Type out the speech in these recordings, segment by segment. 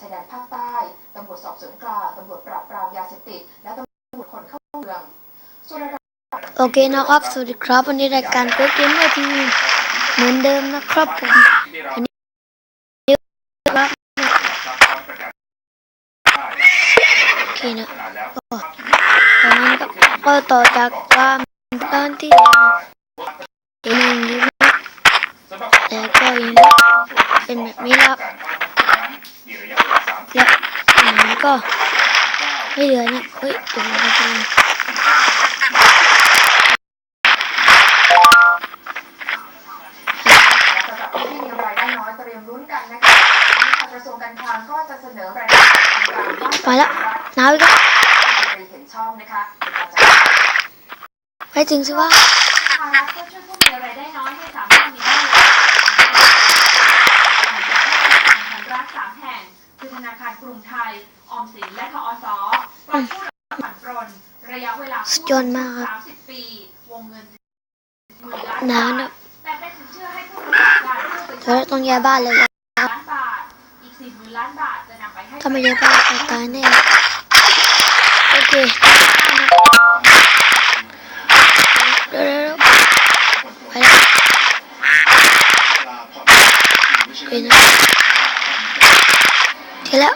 ชายแดนภาคใต้ตำรวจสอบสวนกลางตำรวจปราบปรามยาเสพติด และตำรวจคนเข้าเมืองส่วนระดับโอเคนะครับ สวัสดีครับ วันนี้รายการโค้ชเกมเมอร์ทีวีเหมือนเดิมนะครับผมวันนี้ครับโอเคนะก็ตอนนั้นก็ต่อจากความตอนที่เห็นอย่างนี้นะแต่ก็ยังเป็นแบบนี้ครับ และอย่างนี้ก็ไม่เหลือนะเฮ้ยเดี๋ยวเราจะลงระดับที่มีรายได้น้อยเตรียมลุ้นกันนะคะวันนี้ทางกระทรวงการคลังก็จะเสนอรายได้โครงการบ้านมาแล้วหนาวอีกแล้วรัฐเห็นชอบนะคะในการจัดไปถึงสิว่า ภารัฐก็ช่วยผู้มีรายได้น้อยให้สามารถมีได้ธนาคารรัฐสามแห่ง คือธนาคารกรุงไทย ออมสินและทอสปล่อยผู้รับผ่อนปรนระยะเวลาสุดยอดมากครับ สามสิบปี วงเงินหมื่นล้านหนาวบาทนะแต่เป็นสินเชื่อให้ผู้ประกอบการผู้ไปเราต้องย้ายบ้านเลยครับล้านบาท อีกสี่หมื่นล้านบาทจะนำไปให้ถ้าไม่ย้ายบ้านเราตายแน่โอเคเร็วเร็วๆไปแล้วไปนะเที่แล้ว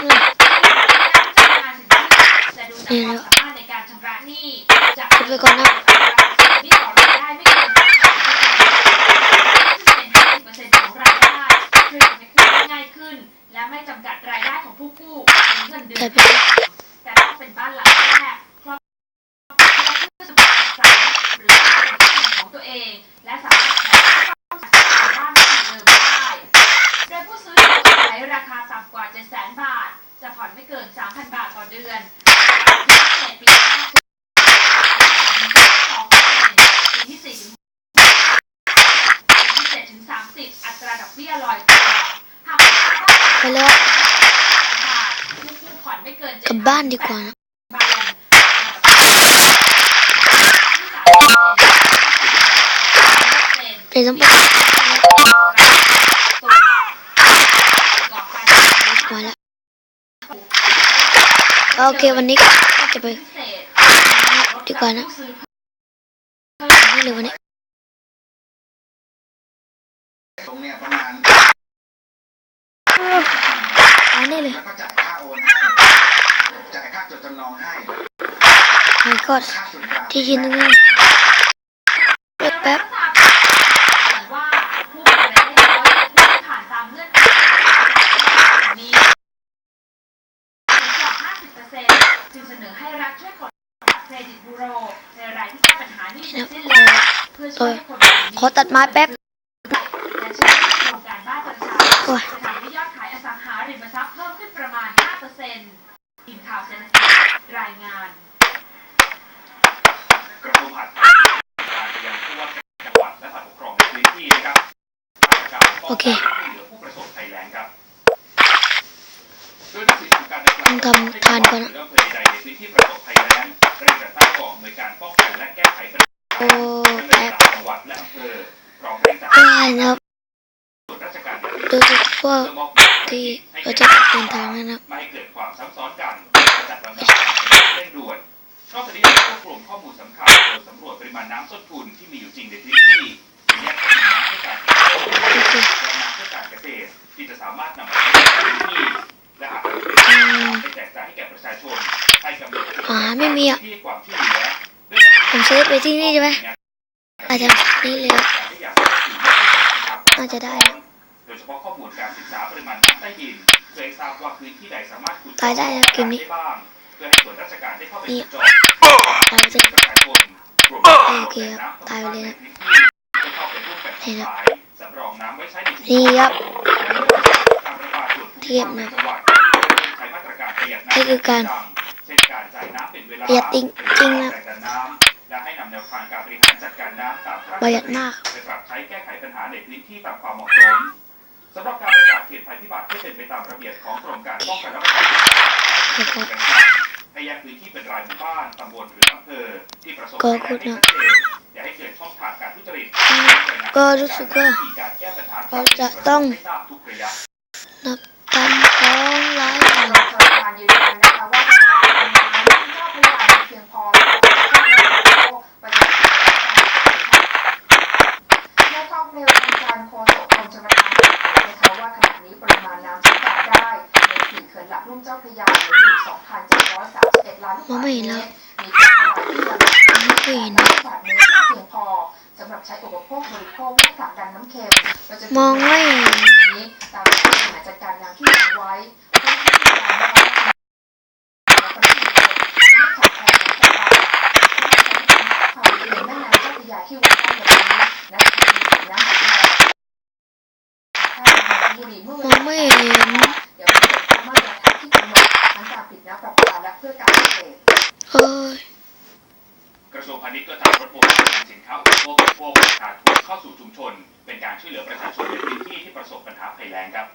อืม จะดูจากความสามารถในการชำระห นี่จะ ไปก่อนนะ นี่ขอรายได้ไม่เกิน50%ของรายได้เพื่อทำให้กู้ได้ง่ายขึ้น และไม่จำกัดรายได้ของผู้กู้หรือเงินเดือ แต่ น ไปแล้ว แต่ต้องเป็นบ้านหลังแรกครอบครัวที่ได้ผู้สมัครศึกษาหรือเป็นของตัวเอง และสามารถขายต้องจากบ้านที่เดิมได้โดยผู้ซื้อจะใช้ราคาต่ำกว่า 700,000 บาท จะผ่อนไม่เกิน 3,000 บาทต่อเดือนพิเศษปีแรกปีที่สี่ถึงปีที่เจ็ดถึงสามสิบอัตราดอกเบี้ยลอยตัวหากผู้ ไปแล้ว กู้ผ่อนไม่เกิน กลับบ้าน ดีกว่านะบาทเดี๋ยวต้องไปมาแล้วโอเควันนี้ก็จะไปดีกว่านะนี่เลยวันนี้ตรงเนี้ยประมาณอันนี้เลย แล้วก็จ่ายค่าโอนให้ จ่ายค่าจดจำนองให้ my god ค่าส่วนกลางที่ยินตรงนี้แป๊บแป๊บว่าผู้บริโภคผู้ผ่านตามเงื่อนไขนี้กว่า50%จึงเสนอให้รัฐช่วยกดเครดิตบูโรอะไรที่มีปัญหานี้เล้วเพื่อช่วยขอตัดไม้แป๊บโครงการบ้านประชาโอ้ยทำให้ยอดขายอสังหาริมทรัพย์เพิ่มขึ้นประมาณ5%ทีมข่าวเศรษฐกิจรายงาน กล่าวต้องทำทานก่อนนะอำเภอใดในพื้ หนดหาไม่มีอะที่ความเหลือด้วยการผมซื้อไปที่นี่ใช่ไหมอาจจะนี่เลยครับที่อยากให้ถึงให้กับน่าจะได้โดยเฉพาะข้อมูลการศึกษาปริมาณน้ำใต้ดินเพื่อให้ทราบว่าพื้นที่ใดสามารถขุดตายได้แล้วเกมนี้ได้บ้างเพื่อให้ส่วนราชการได้เข้าไปนี่ตรวจตายไปสิปราชนรวมโอเคครับตายไปเลยนะนี่นะนี่ครับเทียบนะนี่คือการ เช่นการจ่ายน้ำเป็นเวลาประหยัดจริงจริงนะแบ่งน้ำและให้นำแนวทางการบริหารจัดการน้ำตามพระราชประหยัดมากไปปรับใช้แก้ไขปัญหาในพื้นที่ตามความเหมาะสมสำหรับการประกาศเขตภัยพิบัติให้เป็นไปตามระเบียบของกรมการป้องกันและบรรเทาสาธารณภัยให้แยกพื้นที่เป็นรายหมู่บ้านตำบลหรืออำเภอที่ประสบภัยแล้งให้ชัดเจนอย่าให้เกิดช่องทางก็รู้สึกว่าเราจะต้องไม่ทราบทุกระยะนับตามของหลายอย่างโร ยาเหลืออยู่2,731ล้านลูกบาศก์เมตรมีการระบายที่ระดับน้ำที่ล้านลูกบาศก์เมตรเพียงพอสำหรับใช้อุปโภคบริโภคและผลักดันน้ำเค็มมองไม่เห็นนี้ตามแผนบริหารจัดการน้ำที่วางไว้เพื่อที่จะทำให้และประชาชนไม่ขาดแคลนน้ำประปานแบบนี้และสถานีสูบน้ำแบบนี้ถ้าเป็นบุรีเมื่องลาไม่เห็น ทั้งการปิดน้ำประปาและเพื่อการเกษตรเอ้ยกระทรวงพาณิชย์ก็จัดรถโมบายนำสินค้าอุปโภคบริโภคราคาถูกเข้าสู่ชุมชน เป็นการช่วยเหลือประชาชนในพื้นที่ที่ประสบปัญหาภัยแล้งครับ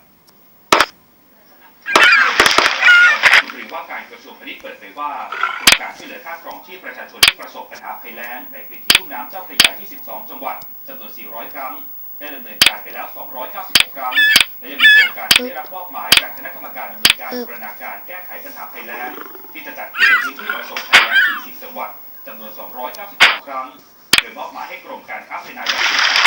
หรือว่าการกระทรวงพาณิชย์เปิดเผยว่าโครงการช่วยเหลือค่าครองชีพประชาชนที่ประสบปัญหาภัยแล้งในพื้นที่ลุ่มน้ำเจ้าพระยา 22 จังหวัดจำนวน 400ครั้ง ได้ดำเนินการไปแล้ว 296 ครั้ง และยังมีโครงการที่ได้รับมอบหมายจากคณะกรรมการดำเนินการบูรณาการแก้ไขปัญหาภัยแล้งที่จะจัดขึ้นในพื้นที่ประสบภัยแล้ง 40 จังหวัดจำนวน 292ครั้ง โดยมอบหมายให้กรมการค้าภายในและสินค้า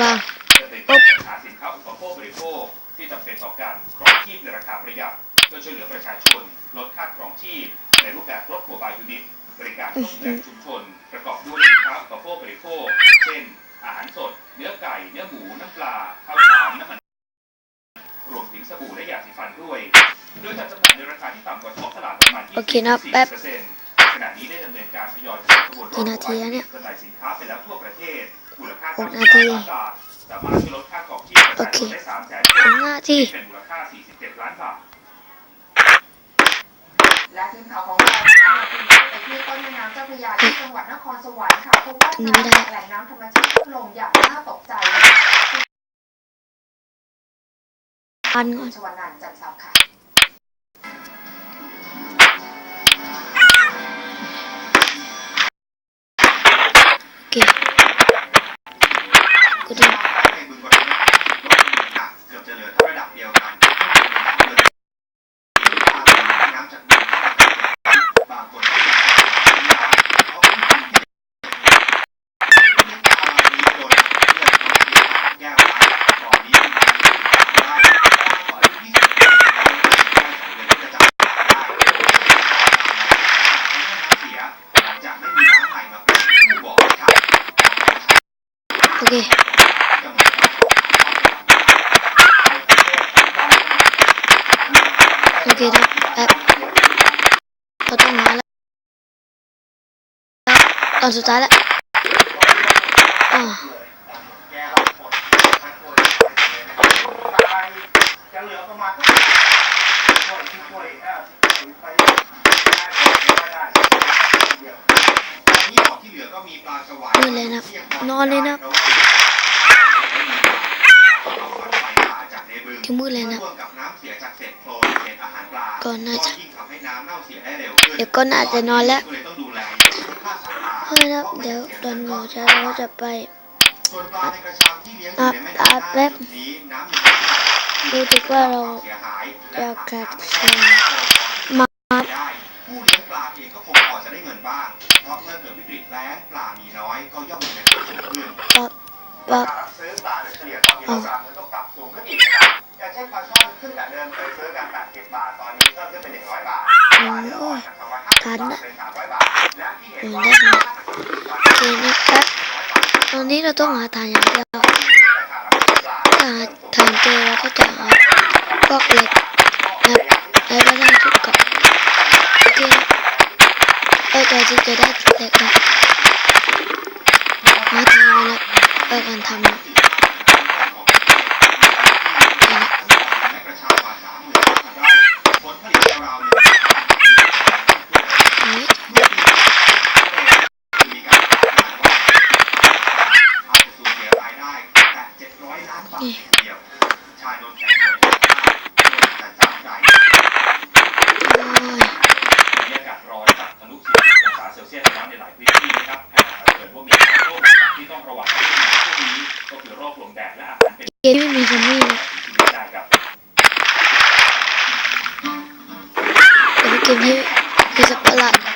ว่างจะเป็นการจัดหาสินค้าอุปโภคบริโภคที่จำเป็นต่อการครองชีพในราคาประหยัดเพื่อช่วยเหลือประชาชนลดค่าครองชีพในรูปแบบรถโมบายยูนิตบริการส่งแหล่งชุมชนประกอบด้วยสินค้าอุปโภคบริโภค เช่น อาหารสด เนื้อไก่ เนื้อหมู น้ำปลา ข้าวสาร น้ำมัน รวมถึงสบู่และยาสีฟันด้วย โดยจัดจำหน่ายในราคาที่ต่ำกว่าท้องตลาดประมาณโอเคนะแป๊บ ขณะนี้ได้ดำเนินการทยอยจัดขบวนรถกี่นาทีแล้วเนี่ยจำหน่ายสินค้าไปแล้วทั่วประเทศมูลค่าหกนาที ล้านบาทสามารถช่วยลดค่าของชีพประชาชนได้สามแสนคถึนงหน้าที่ เป็นมูลค่า 47 ล้านบาท และทีมข่าวของเรานะคะลงพื้นที่ไปที่ต้นแม่น้ำเจ้าพระยาที่จังหวัดนครสวรรค์ค่ะพบว่าอันนี้ไม่ได้น้ำแหล่งน้ำธรรมชาติลดลงอย่างน่าตกใจนะคะอันชวนันท์จันทร์ค่ะโอเคกูดู ในบึงบรเพชรลดลงหนักเกือบจะเหลือเท่าระดับเดียวกันเลยน้ำจากบึงเข้ามาบางคนก็ยังเขาไม่รู้ที่น้ำนี้โดนเพื่อนคนที่แก้วไว้ก่อนนี้มีการได้ขออายุ20ปีแล้วได้สองเดือนก็จะจับได้น้ำเสียหลังจากไม่มีน้ำใหม่มาเป็นผู้บอกครับ โอเค โอ เคนะแป๊บเราต้องมาแล้วตอนสุดท้ายแล้วอะเหลือประมาณเท่ายช่วยเออไปได้เดียวตอนนี้ของที่เลยนี่เลยนะนอนเลยนะที่มืดเลยนะ สียจากเศษโคลนเศษอาหารปลาก่อนน่าจะยิ่งทำให้น้ำเน่าเสียได้เร็วขึ้นเดี๋ยวก็น่าจะนอนแล้วก็เลยต้องดูแลค่าสายตาเฮ้ยนะเดี๋ยวตอนหมอจะเราจะไปส่วนปลาในกระชังที่เลี้ยงอยู่ในแม่อะน้ำแป๊บจุดนี้น้ำยังไม่เข้าดูดิว่าเราเสียหายจะขาดและแคลนมาได้ผู้เลี้ยงปลาเองก็คงพอจะได้เงินบ้างเพราะเมื่อเกิดวิกฤตแล้งปลามีน้อยก็ย่อมมีราคาสูงขึ้นปั๊บปั๊บราคาซื้อปลาโดยเฉลี่ยต่อกิโลกรัมมันต้องปรับสูงขึ้นอีก นะครับอย่างเช่นปลาช่อนขึ้นจากเดิมเคยซื้อกัน80บาท ตอนนี้เพิ่มขึ้นเป็น100บาทปลาเนื้ออ่อนจาก250ทันบาทนะเป็น300บาทและที่เห็นว่าอืมได้นะโอเคนะครับตอนนี้เราต้องหาทางอย่างเดียวถ้าหาทางเจอเราก็จะหาพวกเหล็กนะครับแล้วก็ได้ทุกเกาะโอเคนะเออแต่ที่จะได้เหล็กนะหาทางมาแล้วเออการทำ คนนี้เดี๋ยวเกมนี้คือสับประหลาด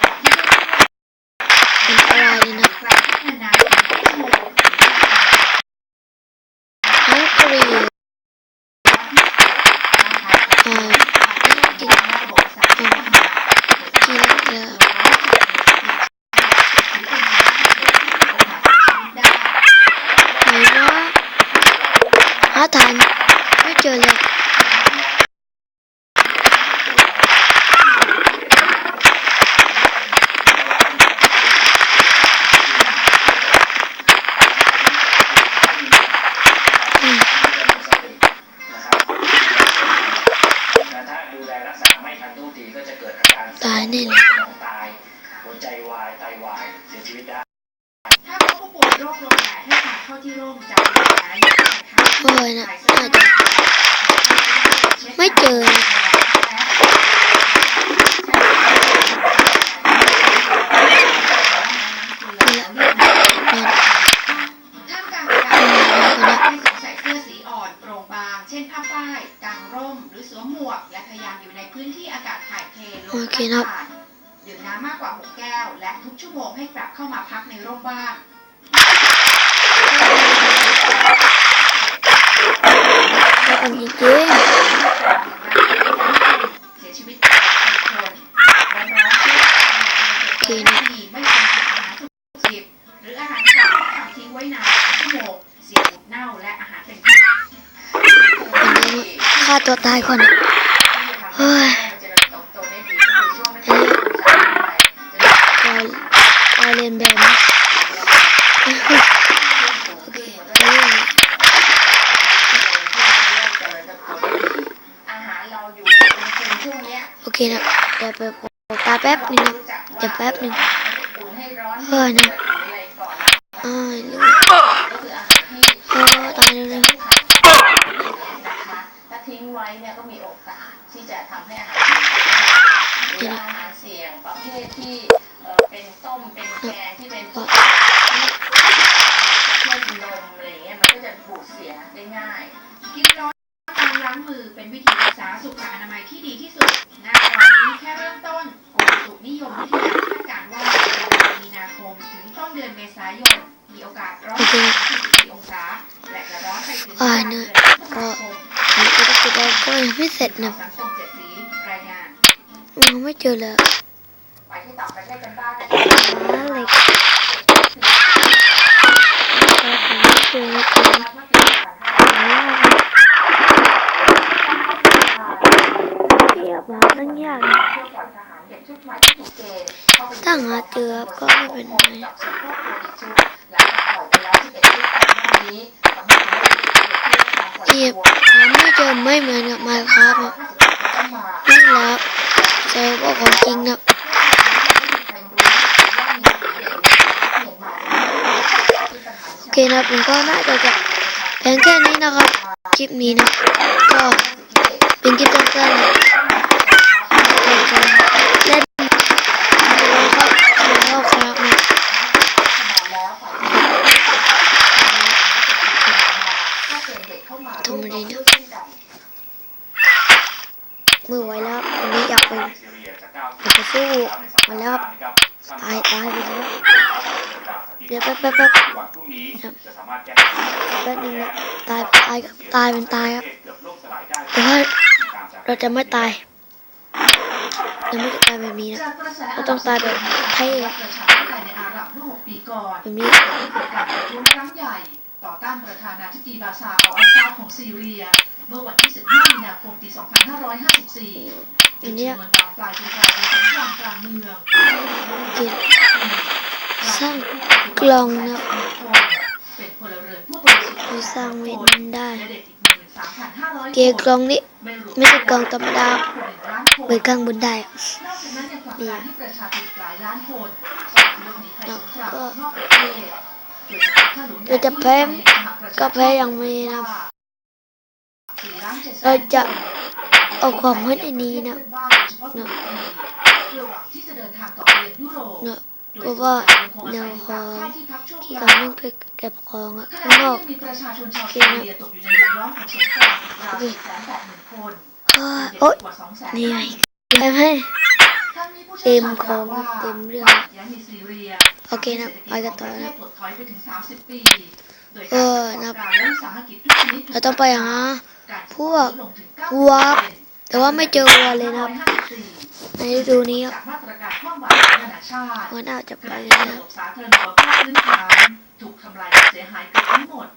Annehmen. Vị. แป๊บตาแป๊บนึงนะจะแป๊บนึงเฮ้ยนะ คนพิร็จนะมองไม่เจอเลยอะไรเจอเลยเรียบร้อยตั้งยากตั้งหาเจอก็ไม่เป็นไร เอีบทมไม่เกมไม่เหมือนกับมาครับนี่แล้วเจอพวกของจริงนะโอเคนะผมก็น่าจะจบแพงแค่นี้นะครับ คลิปนี้นะ ก็เป็นคลิปสั้นๆ แป๊บแป๊บแป๊บนึงตายตายตายเป็นตายครับแต่ว่าเราจะไม่ตายเราไม่ตายแบบนี้นะเราต้องตายแบบเท่แบบนี้ต่อต้านประธานาธิบดีบาซาออัสซาของซีเรีย เมื่อวันที่ 15 มีนาคมปี 2554จนวนบานปลายจนกลายเป็นสงครามกลางเมือง สร้างกล่องนะเราสร้างเวนได้เกียร์กล่องนี้ไม่ใช่กล่องธรรมดาเปินกลางบนได้นี่แก็เราจะแพ้ก็แพ้อย่างไม่นะเราจะเอาของไว้ในนี้นะเนาะ เพราะว่าแนวของที่การวิ่งไปเก็บของอะข้างนอกเกอยู่ในวงล้อมของสงครามราวสี่แสนแปดหมื่นคฮ้ยโอ๊ยนี่ไงเต็มให้เต็มของเต็มเรื่องโอเคนะไปกันต่อนะเองประเอานะการาจทุกชนิดถูกเราต้องไปหาพวกวัวแต่ว่าไม่เจอวัวเลยนะครับ ในฤดูนี้ครับจากมาตรการความหวังของนานาชาติว่าน่าจะขไปณะที่แล้ระวบบสาธารณูปโภคพื้นฐานถูกทำลายเสียหายเกือบทั้งหมด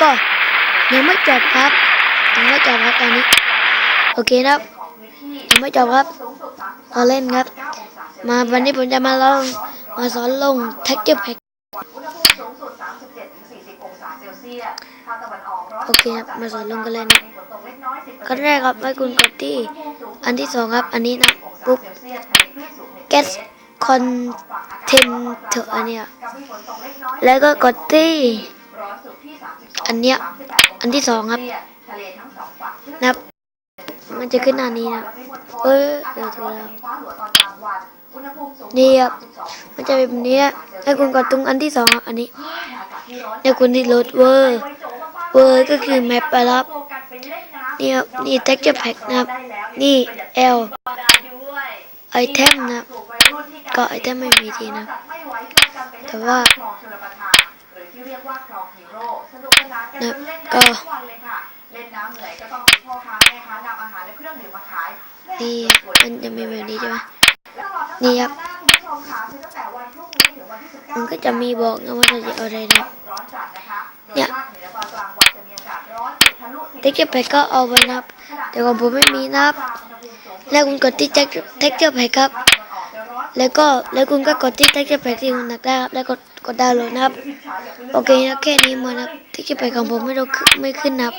ก็ยังไม่จบครับยังไม่จบครับตอนนี้ โอเคครับยังไม่จบครับเราเล่นครับ มาวันนี้ผมจะมาลองมาสอนลง texture pack อุณหภูมิสูงสุด37-40องศาเซลเซียสภาคตะวันออกโอเคครับ มาสอนลงกันเลยนะขั้นแรกครับให้คุณกดที่ อันที่สองครับ อันนี้นะปุ๊บเซลเซียสทะเลคลื่นสูงหนึ่ง get เมตร content อันเนี้ยแล้วก็กดที่ อันเนี้ยอันที่สองครับนะครับ มันจะขึ้นหน้านี้นะเออเดี๋ยวดูแล้วนี่ครับมันจะเป็นแบบนี้ให้คุณกดตรงอันที่สองอันนี้ให้คุณที่ลดเวอร์เวอร์ก็คือแมปไปรับนี่ครับนี่ texture pack นะครับ นี่ L ไอเทมนะครับก็ไอเทมไม่มีทีนะ แต่ว่า นะก็เล่นน้ำเหนื่อยก็ต้องมีพ่อค้าแม่ค้านำอาหารและเครื่องดื่มมาขายนี่มันจะมีแบบนี้ใช่ไหมนี่นี่คครัรับบคุณผู้ชมค่ะคือตั้งแต่วันพรุ่งนี้ถึงวันที่19มันก็จะมีบอกนะว่าเราจะเอาอะไรนะร้อนจัดนะคะโดเนี่ยภาคเหนือตอนกลางวันจะมีอากาศร้อนติดทะลุ40 texture pack ก็เอาไปนะครับ แต่ของผมไม่มีนะครับ แล้วคุณกดที่ texture texture pack ครับ แล้วก็แล้วคุณก็กดที่ texture pack ที่คุณอยากได้ครับแล้วกด กดดาวน์โหลดนะครับ โอเคนะแค่นี้มานะครับ texture pack ของผมไม่ต้องขึ้นไม่ขึ้นนะครับ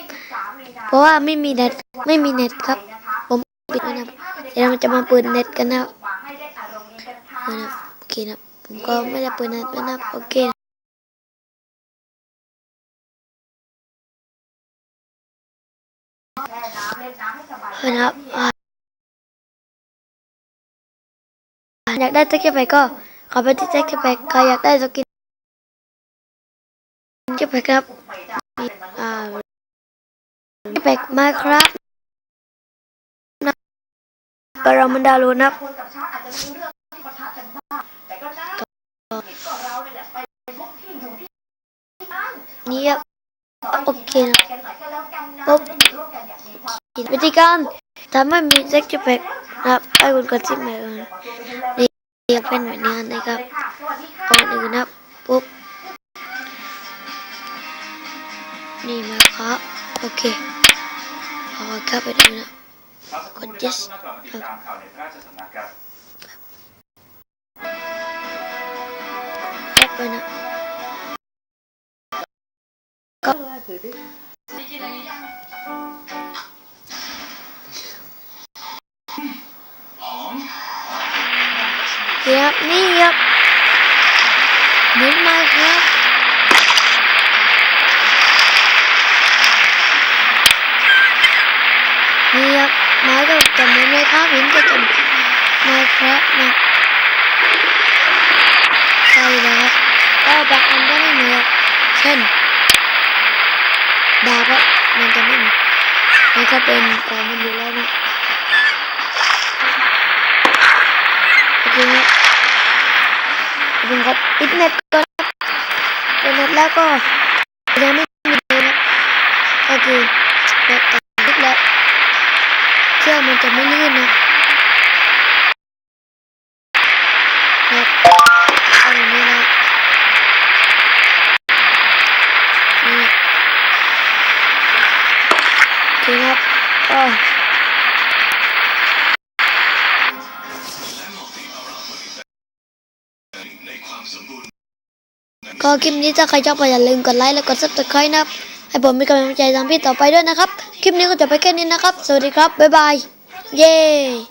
เพราะว่าไม่มีเน็ตไม่มีเน็ตครับ ผมปิดไว้นะครับเดี๋ยวเราจะมาเปิดเน็ตกันนะครับโอเคนะผมก็ไม่ได้เปิดเน็ตไว้นะครับโอเคนะครับอ่าอยากได้ texture pack ก็ขอไปที่ texture pack ใครอยากได้สกิน นะครับครับชาติอาจจะมีเรื่องที่ปะทะกันบ้าแต่ก็น่าก็เราเนี่ยแหละไปพบที่อยู่ที่นั่นนี่ครับโอเคนะปุ๊บจะได้อยู่ร่วมกันอย่างมีความวิธีการทำให้มี texture pack นะครับให้คุณกดที่แมวนี่เป็นแบบนี้นะครับเลยค่ะสวัสดีค่ะก่อนอื่นนะครับปุ๊บ นี่มาครับโอเคเอาเข้าไปดูนะพักสักครู่นะครับช่วงหน้ากลับมาติดตามข่าวในพระราชสำนักครับเข้าไปนะก็ได้กินอะไรยังเดี๋ยวนี่ครับหมุนมาครับ นี่ครับม้ก็จะหมุนเลยครับหินก็จะมาครับนะใช่แล้วครับก็บางอันก็ไม่มีครับเช่นดาบครับมันจะไม่มีมันก็เป็นกองมันอยู่แล้วนะโอเคครับขอบคุณครับปิดเน็ตก่อนครับปิดเน็ตแล้วก็ยังไม่มีเลยนะก็คือแบบตัดคลิปแล้วเครื่อง มันจะไม่ลื่นนะครับเอาอย่างนี้นะนี่โอเคครับก็ก็คลิปนี้ถ้าใครชอบก็อย่าลืมกดไลค์และกด subscribe นะครับ ให้ผมมีกำลังใจทำพี่ต่อไปด้วยนะครับ คลิปนี้ก็จะไปแค่นี้นะครับ สวัสดีครับ บ๊ายบาย Yay!